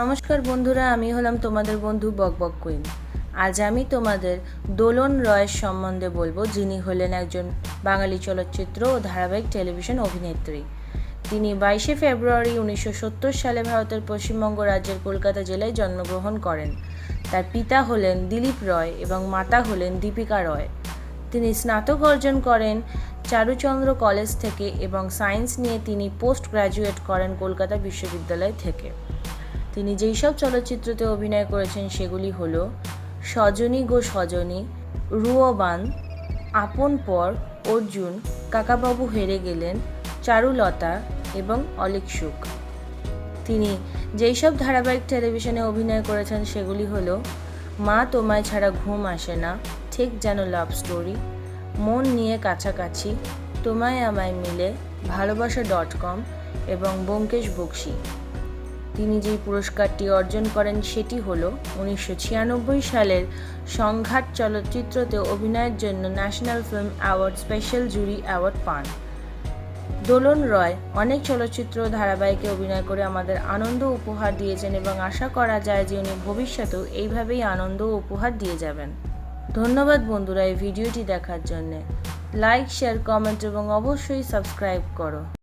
নমস্কার বন্ধুরা, আমি হলাম তোমাদের বন্ধু বকবক কুইন। আজ আমি তোমাদের দোলন রয়ের সম্বন্ধে বলব, যিনি হলেন একজন বাঙালি চলচ্চিত্র ও ধারাবাহিক টেলিভিশন অভিনেত্রী। তিনি বাইশে ফেব্রুয়ারি উনিশশো সত্তর সালে ভারতের পশ্চিমবঙ্গ রাজ্যের কলকাতা জেলায় জন্মগ্রহণ করেন। তার পিতা হলেন দিলীপ রয় এবং মাতা হলেন দীপিকা রয়। তিনি স্নাতক অর্জন করেন চারুচন্দ্র কলেজ থেকে এবং সায়েন্স নিয়ে তিনি পোস্ট গ্র্যাজুয়েট করেন কলকাতা বিশ্ববিদ্যালয় থেকে। তিনি যেই সব চলচ্চিত্রতে অভিনয় করেছেন সেগুলি হল সজনী গো সজনী রুয়বান আপন পর অর্জুন, কাকাবাবু হেরে গেলেন, চারুলতা এবং অলিক সুখ। তিনি যেই সব ধারাবাহিক টেলিভিশনে অভিনয় করেছেন সেগুলি হল মা তোমায় ছাড়া ঘুম আসে না, ঠিক যেন লাভ স্টোরি মন নিয়ে কাছাকাছি, তোমায় আমায় মিলে ভালোবাসা ডট কম এবং ব্যোমকেশ বক্সি। তিনি যেই পুরস্কারটি অর্জন করেন সেটি হল উনিশশো ছিয়ানব্বই সালের সংঘাত চলচ্চিত্রতে অভিনয়ের জন্য national film award special jury award পান। দোলন রয় অনেক চলচ্চিত্র ধারাবাহিকে অভিনয় করে আমাদের আনন্দ উপহার দিয়েছেন এবং আশা করা যায় যে উনি ভবিষ্যতেও এইভাবেই আনন্দ উপহার দিয়ে যাবেন। ধন্যবাদ বন্ধুরা এই ভিডিওটি দেখার জন্যে। লাইক, শেয়ার, কমেন্ট এবং অবশ্যই সাবস্ক্রাইব করো।